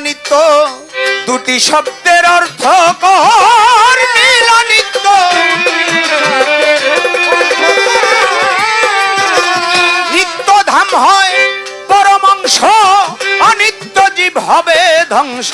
নীলানিত্য দুটি শব্দের অর্থ কর নিত্য ধাম হয় পরমাংশ অনিত্য জীব হবে ধ্বংস।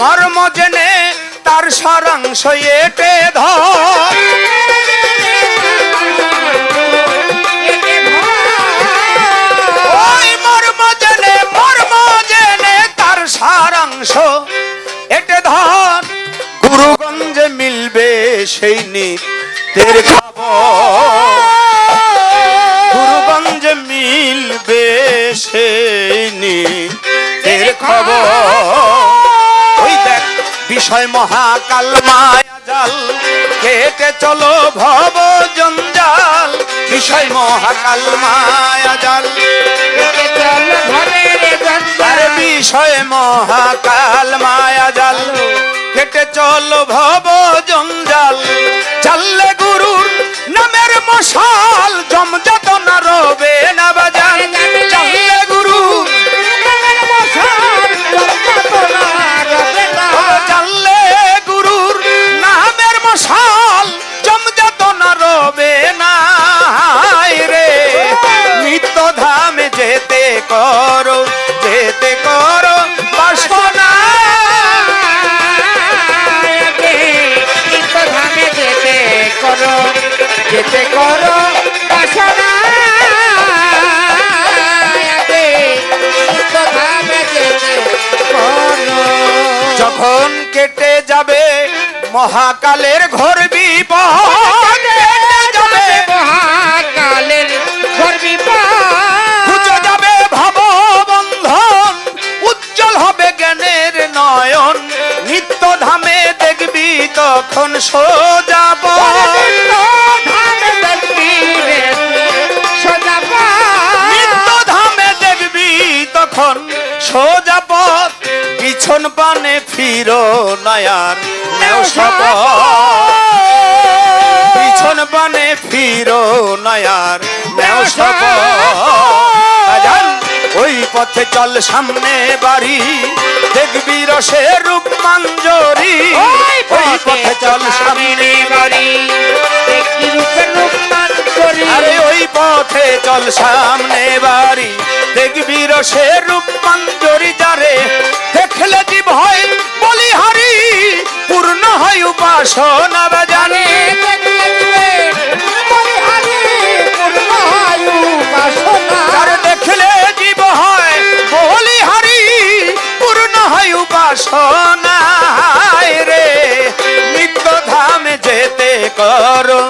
মর্ম জেনে তার সারাংশ এটে ধর। সারাংশ এটে ধর গুরুগঞ্জে মিলবে সেই নিত্যের খবর। গুরুগঞ্জে মিলবে সেই নিত্যের খবর। ওই দেখ, বিষয় মহাকাল, মায়া জাল, কেটে চলো ভব জঞ্জাল। বিষয় মহাকাল, মায়া জাল আরে বিষয় মহাকাল মায়া জাল কেটে চল ভব জঞ্জাল। চাললে গুরুর নামের মশাল জমজত কেটে যাবে মহাকালের ঘোর বিপদ কেটে যাবে মহাকালের গর্বী খুঁজে যাবে ভাব বন্ধন উজ্জ্বল হবে জ্ঞানের নয়ন। নিত্য ধামে দেখবি তখন নিত্য ধামে দেখবি তখন সোজা পথ। পিছন পানে ফিরো নয়ার নেও সব পিছন পানে ফিরো নয়ার নেও ওই পথে চল সামনে বাড়ি। দেখবি রসের রূপ মঞ্জরি। ওই পথে চল সামনে বাড়ি। আরে ওই পথে চল সামনে বাড়ি। দেখবি রসের রূপ মঞ্জরি যারে। দেখলে জীব হয় বলিহারি পূর্ণ হয় উপাসনা করো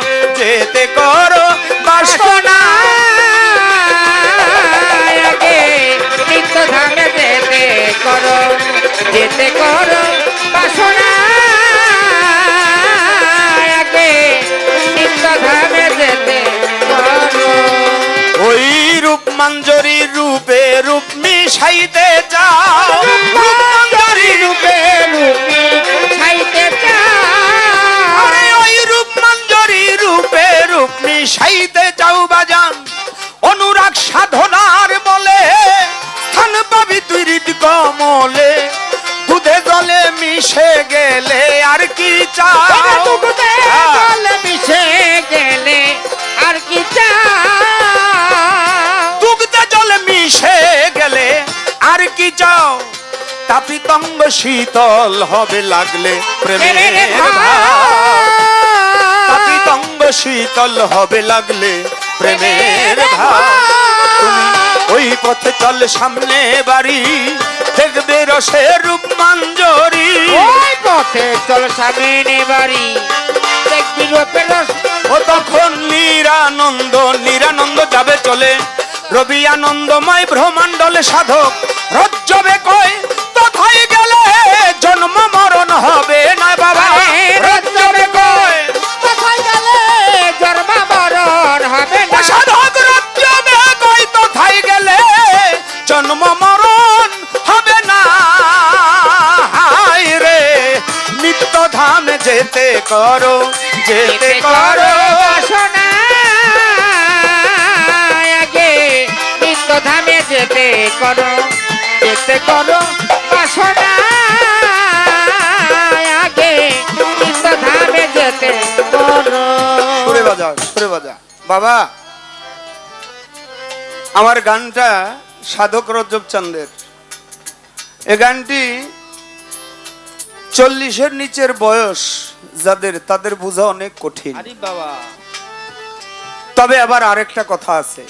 কি চাও? তাপিতঙ্গ শীতল হবে লাগলে প্রেমের ভাব। শীতল হবে লাগলে প্রেমের তুমি ওই পথে চল সামনে বাড়ি দেখবে রসের রূপ মঞ্জরি। ওই পথে চল সামনে বাড়ি দেখবি রূপের রস ও তখন নিরানন্দ নিরানন্দ যাবে চলে। রবি আনন্দময় ব্রহ্মাণ্ডলে সাধক। রজ্জবে কয় তথাই গেলে জন্ম মরণ হবে না বাবা? রজ্জবে কয় কোথায় গেলে জন্ম মরণ হবে না? সাধক রজ্জবে কয় তথাই গেলে জন্ম মরণ হবে না? হায় রে নিত্য ধামে যেতে করো যেতে করো। করো বাসনা যেতে করো যেতে করো বাসনা আগে ধামে যেতে করো সুরে বাজা সুরে বাজা। বাবা আমার গানটা সাধক রজব চান্দের এ গানটি চল্লিশের নিচের বয়স যাদের তাদের বোঝা অনেক কঠিন। বাবা। তবে আবার আরেকটা কথা আছে।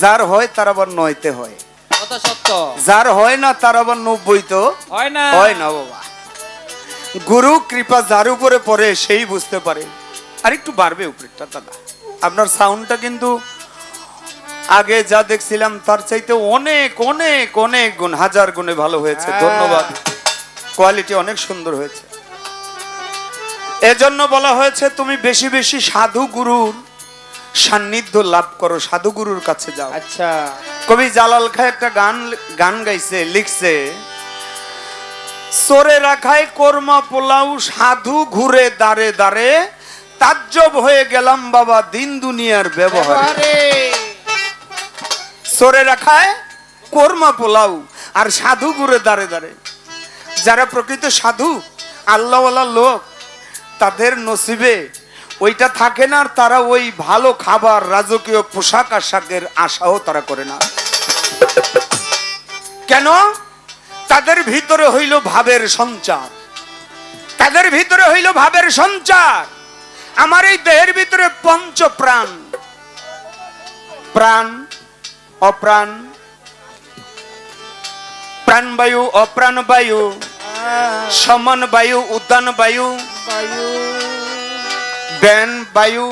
যার হয় তার আবার নয়তে হয়। সত্য। যার হয় না তার আবার নব্বই তো? হয় না। হয় না বাবা। গুরু কৃপা যার উপরে পড়ে সেই বুঝতে পারে। আর একটু বাড়বে উপরেরটা দাদা। আপনার সাউন্ডটা কিন্তু আগে যা দেখছিলাম তার চাইতে অনেক অনেক অনেক গুণ হাজার গুণে ভালো হয়েছে। হ্যাঁ। ধন্যবাদ। কোয়ালিটি অনেক সুন্দর হয়েছে। এজন্য বলা হয়েছে তুমি বেশি বেশি সাধু গুরুর সান্নিধ্য লাভ করো সাধু গুরুর কাছে যাও। আচ্ছা। কবি জালাল খায় একটা গান গান গাইছে লিখছে সরে রাখায় কর্মা পোলাও সাধু ঘুরে দাঁড়ে দাঁড়ে তাজ্জব হয়ে গেলাম বাবা দিন দুনিয়ার ব্যবহার। সরে রাখায় কর্মা পোলাও আর সাধু ঘুরে দাঁড়ে দাঁড়ে যারা প্রকৃত সাধু আল্লাহওয়ালা লোক তাদের নসিবে ওইটা থাকে না আর তারা ওই ভালো খাবার রাজকীয় পোশাক আশাকের আশাও তারা করে না। কেন? তাদের ভিতরে হইল ভাবের সঞ্চার। তাদের ভিতরে হইল ভাবের সঞ্চার। আমার এই দেহের ভিতরে পঞ্চ প্রাণ। প্রাণ অপ্রাণ। প্রাণবায়ু অপ্রাণ বায়ু। সমান বায়ু উদ্যান বায়ু। ব্যান বায়ু,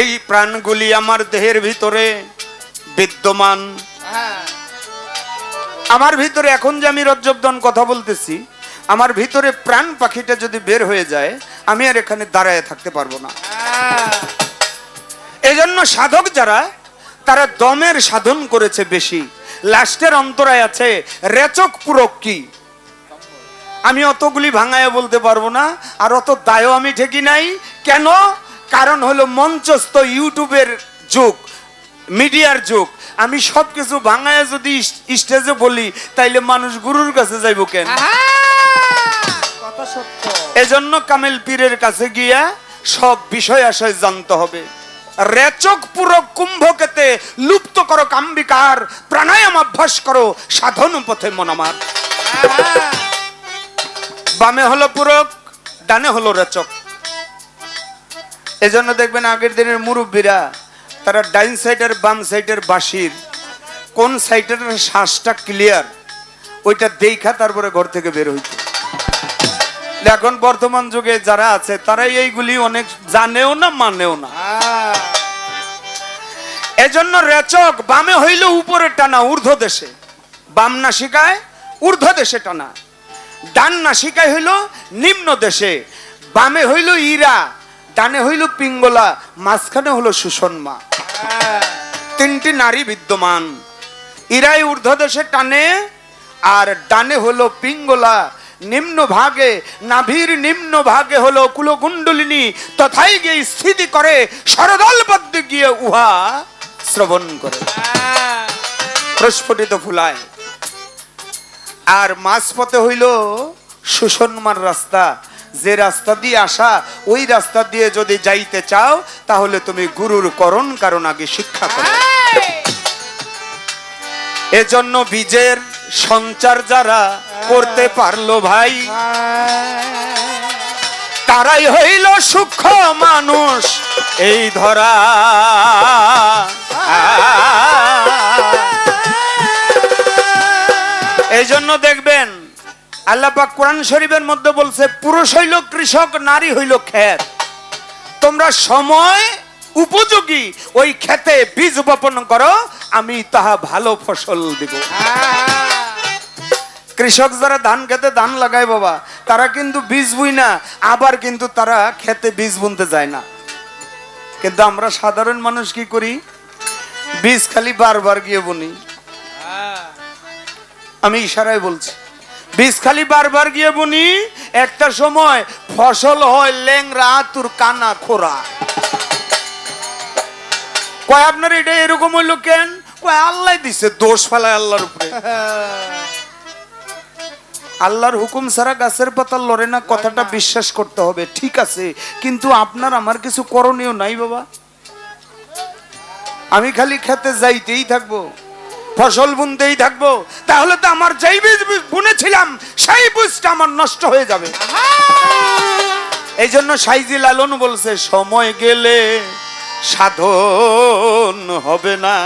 এই প্রাণগুলি আমার দেহের ভিতরে বিদ্যমান। আমার ভিতরে এখন যে আমি রজ্জবদন কথা বলতেছি, আমার ভিতরে প্রাণ পাখিটা যদি বের হয়ে যায়, আমি আর এখানে দাঁড়ায় থাকতে পারব না। এজন্য সাধক যারা, তারা দমের সাধন করেছে বেশি। লাস্টের অন্তরায় আছে রেচক পুরক কি আমি অতগুলি ভাঙায় বলতে পারব না আর অত দায়ও আমি ঠেকি নাই। কেন? কারণ হলো মঞ্চস্থ ইউটিউবের যুগ মিডিয়ার যুগ। আমি সব কিছু ভাঙায় যদি স্টেজে বলি তাইলে মানুষ গুরুর কাছে যাইব কেন? এজন্য কামেল পীরের কাছে গিয়া সব বিষয় আশয় জানতে হবে। রেচক পুরো কুম্ভকেতে লুপ্ত করো কাম্বিকার প্রাণায়াম অভ্যাস করো সাধন পথে মন আমার। বামে হলো পুরক ডানে হলো রেচক। এজন্য দেখবেন আগের দিনের মুরব্বীরা তারা ডাইন সাইডের বাম সাইডের বাঁশির কোন সাইডের শ্বাসটা ক্লিয়ার ওইটা দেখা তারপরে ঘর থেকে বের হইতো। এখন বর্তমান যুগে যারা আছে তারাই এইগুলি অনেক জানেও না মানেও না। এজন্য রেচক বামে হইল উপরে টানা ঊর্ধ্ব দেশে বাম না শিকায় ঊর্ধ্ব দেশে টানা। ডান নাসিকায় হইল নিম্ন দেশে, বামে হইল ইরা, ডানে হইল পিঙ্গলা, মাঝখানে হলো সুষমা তিনটি নারী বিদ্যমান, ইরাই ঊর্ধ্ব দেশে টানে, আর ডানে হলো পিঙ্গলা, নিম্ন ভাগে, নাভির নিম্ন ভাগে হলো কুলকুণ্ডলিনী, তথাই গিয়ে স্থিতি করে সরদল পদ্মে গিয়ে উহা শ্রবণ করে। প্রস্ফুটিত ফুলায়। আর মাঝপথে হইল সুষন্মার রাস্তা। যে রাস্তা দিয়ে আসা ওই রাস্তা দিয়ে যদি যাইতে চাও তাহলে তুমি গুরুর করণ কারণ আগে শিক্ষা করো। এজন্য বীজের সঞ্চার যারা করতে পারল ভাই তারাই হইল সূক্ষ্ম মানুষ। এই ধরা আল্লাহ পাক কোরআন শরীফের মধ্যে বলছে, পুরুষ হইল কৃষক, নারী হইল ক্ষেত। তোমরা সময় উপযোগী ওই খেতে বীজ বপন করো, আমি তাহা ভালো ফসল দিব। কৃষক যারা ধান খেতে ধান লাগায় বাবা, তারা কিন্তু বীজ বুই না, আবার কিন্তু তারা খেতে বীজ বুনতে যায় না। কিন্তু আমরা সাধারণ মানুষ কি করি? বীজ খালি বারবার গিয়ে বুনি। আমি ইশারায় বলছি বীজ খালি বারবার গিয়ে বুনি, একটা সময় ফসল হয় লেংরা তুর কানা খোরা। কয়, আপনার এটা এরকম হইল কেন? কয়, আল্লাহ দিছে, দোষ ফেলায় আল্লাহর উপরে। আল্লাহর হুকুম ছাড়া গাছের পাতা লড়ে না, কথাটা বিশ্বাস করতে হবে, ঠিক আছে, কিন্তু আপনার আমার কিছু করণীয় নাই, বাবা। আমি খালি খেতে যাইতেই থাকব। ফসল বুনতেই থাকব। তাহলে তো আমার যেই বীজ বুনেছিলাম সেই বীজটা আমার নষ্ট হয়ে যাবে। এই জন্য সাইজি লালন বলছে সময় গেলে সাধন হবে না।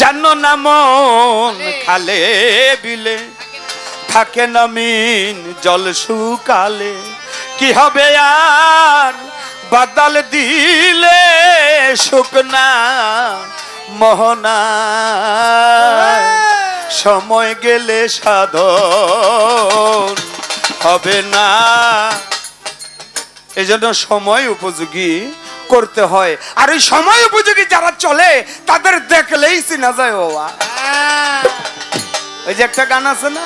জানো না মন খালে বিলে থাকে না মিন জল শুকালে। কি হবে আর বাদাল দিলে শুকনা মোহনা। সময় গেলে সাধন হবে না। এই জন্য সময় উপযোগী করতে হয়। আর ওই সময় উপযোগী যারা চলে তাদের দেখলেই চিনা যায় বাবা। ওই যে একটা গান আছে না?